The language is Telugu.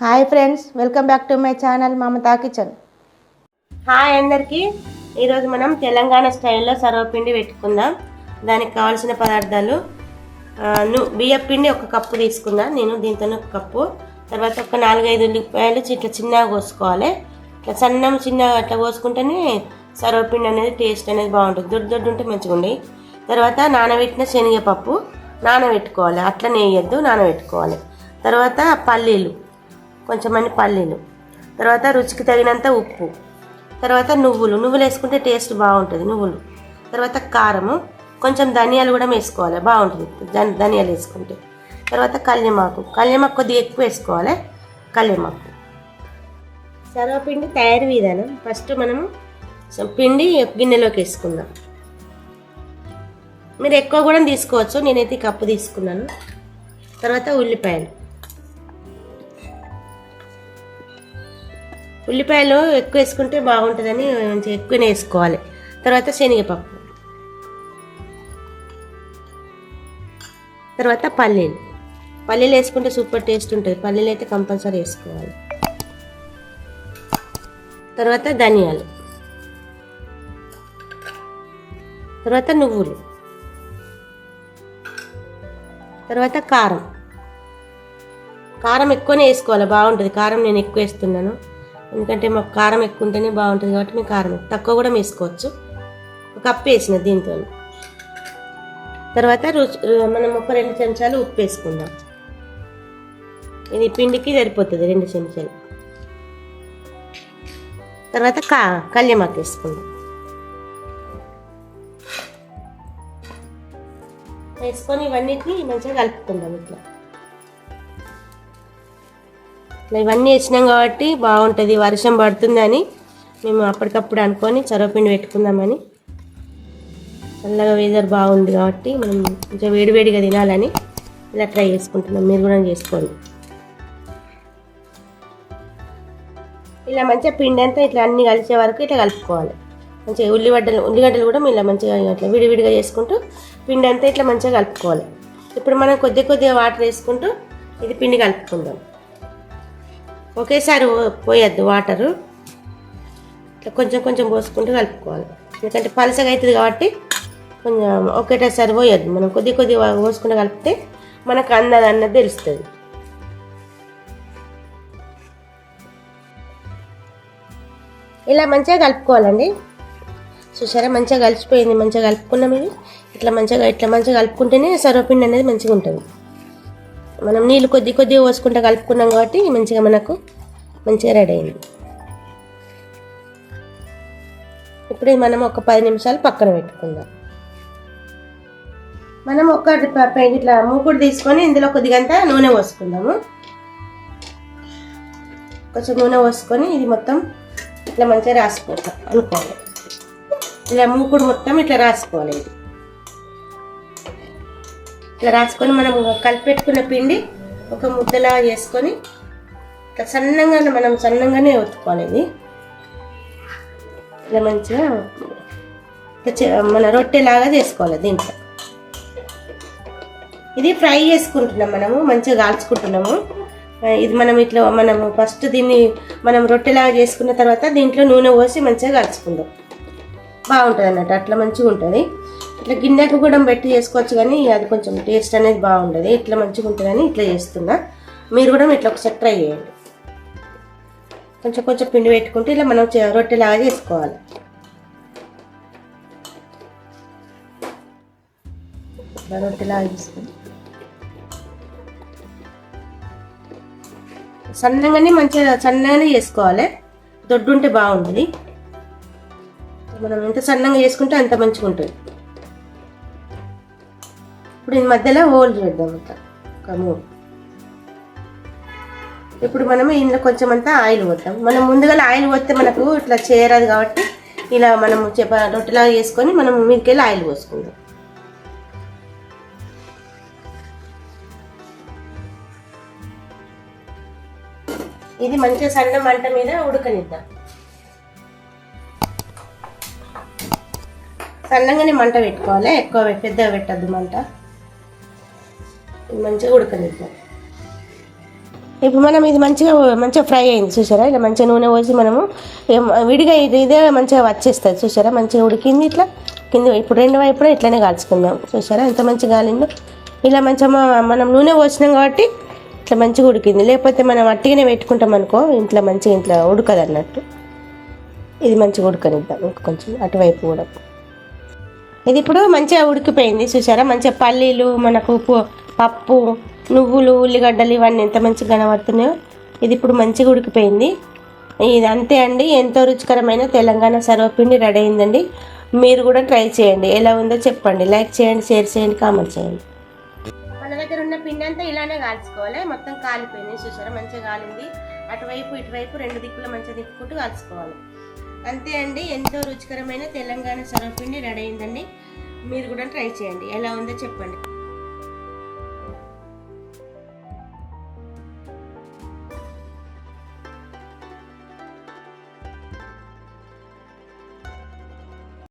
Hi friends welcome back to my channel Mamata kitchen. Hi అందరికీ. ఈరోజు మనం తెలంగాణ స్టైల్లో సర్వపిండి పెట్టుకుందాం. దానికి కావాల్సిన పదార్థాలు ఆ, ను- పిండి ఒక కప్పు తీసుకుందాం. నేను దీంతో ఒక కప్పు. తర్వాత ఒక నాలుగైదు ఉల్లిపాయలు ఇట్లా చిన్నగా కోసుకోవాలి. ఇట్లా సన్నం చిన్నగా అట్లా కోసుకుంటేనే సర్వపిండి అనేది టేస్ట్ అనేది బాగుంటుంది. దొడ్డు దొడ్డు ఉంటే మంచిగుండి తర్వాత నానబెట్టిన శనగపప్పు నానబెట్టుకోవాలి. అట్లా వేయద్దు నానబెట్టుకోవాలి. తర్వాత పల్లీలు. కొంచెమని పల్లీలు. తర్వాత రుచికి తగినంత ఉప్పు. తర్వాత నువ్వులు. నువ్వులు వేసుకుంటే టేస్ట్ బాగుంటుంది నువ్వులు. తర్వాత కారము. కొంచెం ధనియాలు కూడా వేసుకోవాలి. బాగుంటుంది. ధనియాలు వేసుకుంటే. తర్వాత కల్యమాకు కల్యమాకు కొద్దిగా ఎక్కువ వేసుకోవాలి. కల్యమాకు సర్వపిండి తయారీ విధానం. ఫస్ట్ మనము పిండి గిన్నెలోకి వేసుకుందాం. మీరు ఎక్కువ కూడా తీసుకోవచ్చు. నేనైతే కప్పు తీసుకున్నాను. తర్వాత ఉల్లిపాయలు. ఉల్లిపాయలు ఎక్కువ వేసుకుంటే బాగుంటుందని మంచిగా ఎక్కువనే వేసుకోవాలి. తర్వాత శనగపప్పు. తర్వాత పల్లీలు. పల్లీలు వేసుకుంటే సూపర్ టేస్ట్ ఉంటుంది. పల్లీలు అయితే కంపల్సరీ వేసుకోవాలి. తర్వాత ధనియాలు. తర్వాత నువ్వులు. తర్వాత కారం. కారం ఎక్కువనే వేసుకోవాలి. బాగుంటుంది. కారం నేను ఎక్కువ వేస్తున్నాను. ఎందుకంటే మాకు కారం ఎక్కువ ఉంటేనే బాగుంటుంది కాబట్టి మేము కారం తక్కువ కూడా వేసుకోవచ్చు. ఒక కప్పు వేసిన దీంతో. తర్వాత రుచి మనం ఒక రెండు చెంచాలు ఉప్పు వేసుకుందాం. ఇది పిండికి సరిపోతుంది రెండు చెంచాలు. తర్వాత కా కళ్యమాకు వేసుకుందాం. వేసుకొని ఇవన్నిటిని మంచిగా కలుపుకుందాం ఇట్లా. ఇవన్నీ వేసినాం కాబట్టి బాగుంటుంది వర్షం పడుతుందని మేము అప్పటికప్పుడు అనుకొని చరవపిండి పెట్టుకుందామని. చల్లగా వెదర్ బాగుంది కాబట్టి మనం కొంచెం వేడివేడిగా తినాలని ఇలా ట్రై చేసుకుంటున్నాం. మీరు కూడా చేసుకోండి. ఇలా మంచిగా పిండి అంతా ఇట్లా అన్ని కలిసే వరకు ఇట్లా కలుపుకోవాలి. మంచిగా ఉల్లిగడ్డలు ఉల్లిగడ్డలు కూడా ఇలా మంచిగా ఇట్లా విడివిడిగా చేసుకుంటూ పిండి అంతా ఇట్లా మంచిగా కలుపుకోవాలి. ఇప్పుడు మనం కొద్ది కొద్దిగా వాటర్ వేసుకుంటూ ఇది పిండి కలుపుకుందాం. ఒకేసారి పో- పోయొద్దు వాటరు. ఇట్లా కొంచెం కొంచెం పోసుకుంటూ కలుపుకోవాలి. ఎందుకంటే పలసగా అవుతుంది కాబట్టి కొంచెం ఒకటేసారి పోయొద్దు. మనం కొద్ది కొద్ది పోసుకుంటూ కలిపితే మనకు అన్నది అన్నది తెలుస్తుంది. ఇలా మంచిగా కలుపుకోవాలండి. చూసారా? మంచిగా కలిసిపోయింది. మంచిగా కలుపుకున్నాం ఇది. ఇట్లా మంచిగా ఇట్లా మంచిగా కలుపుకుంటేనే సర్వపిండి అనేది మంచిగా ఉంటుంది. మనం నీళ్ళు కొద్ది కొద్దిగా పోసుకుంటా కలుపుకున్నాం కాబట్టి మంచిగా మనకు మంచిగా రెడీ అయింది. ఇప్పుడు మనం ఒక పది నిమిషాలు పక్కన పెట్టుకుందాం. మనం ఒక ఇట్లా మూకుడు తీసుకొని ఇందులో కొద్దిగంత నూనె పోసుకుందాము. కొంచెం నూనె పోసుకొని ఇది మొత్తం ఇట్లా మంచిగా రాసుకోవాలి అనుకోవాలి ఇలా మూకుడు మొత్తం ఇట్లా రాసుకోవాలి ఇది ఇట్లా రాసుకొని మనం కలిపెట్టుకున్న పిండి ఒక ముద్దలా చేసుకొని ఇట్లా సన్నంగా మనం సన్నంగానే ఒత్తుకోవాలి ఇది. ఇట్లా మంచిగా మన రొట్టెలాగా చేసుకోవాలి దీంట్లో. ఇది ఫ్రై చేసుకుంటున్నాం మనము మంచిగా కాల్చుకుంటున్నాము. ఇది మనం ఇట్లా మనము ఫస్ట్ దీన్ని మనం రొట్టెలాగా చేసుకున్న తర్వాత దీంట్లో నూనె పోసి మంచిగా కాల్చుకుందాం. బాగుంటుంది అన్నట్టు అట్లా మంచిగా ఉంటుంది ఇట్లా గిన్నెకు కూడా పెట్టి చేసుకోవచ్చు కానీ అది కొంచెం టేస్ట్ అనేది బాగుండదు. ఇట్లా మంచిగా ఉంటుందని ఇట్లా చేస్తున్నా. మీరు కూడా ఇట్లా ఒకసారి ట్రై చేయండి. కొంచెం కొంచెం పిండి పెట్టుకుంటే ఇలా మనం రొట్టెలాగా చేసుకోవాలి. ఇట్లా రొట్టెలాగా చేసుకుని సన్నగానే మంచిగా సన్నగానే చేసుకోవాలి. దొడ్డు ఉంటే బాగుంటుంది మనం ఎంత సన్నంగా చేసుకుంటే అంత మంచిగా ఉంటుంది. ఇప్పుడు ఈ మధ్యలో హోల్ చేద్దాం అంత ఒక మూడు. ఇప్పుడు మనం ఇందులో కొంచెం అంతా ఆయిల్ పోతాం మనం ముందుగా ఆయిల్ పోతే మనకు ఇట్లా చేయరాదు కాబట్టి ఇలా మనం చెప్ప రొట్టెలాగా వేసుకొని మనం మీదకెళ్ళి ఆయిల్ పోసుకుందాం. ఇది మంచిగా సన్న మంట మీద ఉడకనిద్దాం. సన్నంగానే మంట పెట్టుకోవాలి? ఎక్కువ పెద్దగా పెట్టద్దు మంట. మంచిగా ఉడకనిద్దాం. ఇప్పుడు మనం ఇది మంచిగా మంచిగా ఫ్రై అయింది చూసారా? ఇలా మంచిగా నూనె పోసి మనము విడిగా ఇది ఇదే మంచిగా వచ్చేస్తుంది చూసారా? మంచిగా ఉడికింది ఇట్లా. కింద ఇప్పుడు రెండు వైపులా ఇట్లనే కాల్చుకుందాం చూసారా? ఎంత మంచిగా కాలిందో. ఇలా మంచిగా మనం నూనె పోసినాం కాబట్టి ఇట్లా మంచిగా ఉడికింది. లేకపోతే మనం అట్టిగానే పెట్టుకుంటాం అనుకో ఇంట్లో మంచిగా ఇంట్లో ఉడకదు అన్నట్టు. ఇది మంచిగా ఉడకనిద్దాం ఇంకా కొంచెం అటువైపు కూడా. ఇది ఇప్పుడు మంచిగా ఉడికిపోయింది చూసారా? మంచిగా పల్లీలు మనకు పప్పు నువ్వులు ఉల్లిగడ్డలు ఇవన్నీ ఎంత మంచిగా కనబడుతున్నాయో. ఇది ఇప్పుడు మంచిగా ఉడికిపోయింది. ఇది అంతే అండి. ఎంతో రుచికరమైన తెలంగాణ సర్వపిండి రెడీ అయిందండి. మీరు కూడా ట్రై చేయండి. ఎలా ఉందో చెప్పండి. లైక్ చేయండి షేర్ చేయండి కామెంట్ చేయండి. మన దగ్గర ఉన్న పిండి అంతా ఇలానే కాల్చుకోవాలి. మొత్తం కాలిపోయింది. చూసారా? మంచిగా కాలింది. అటువైపు ఇటువైపు రెండు దిక్కులు మంచిగా తిప్పుకుంటూ కాల్చుకోవాలి. అంతే అండి. ఎంతో రుచికరమైన తెలంగాణ సర్వపిండి రెడీ అయిందండి. మీరు కూడా ట్రై చేయండి. ఎలా ఉందో చెప్పండి.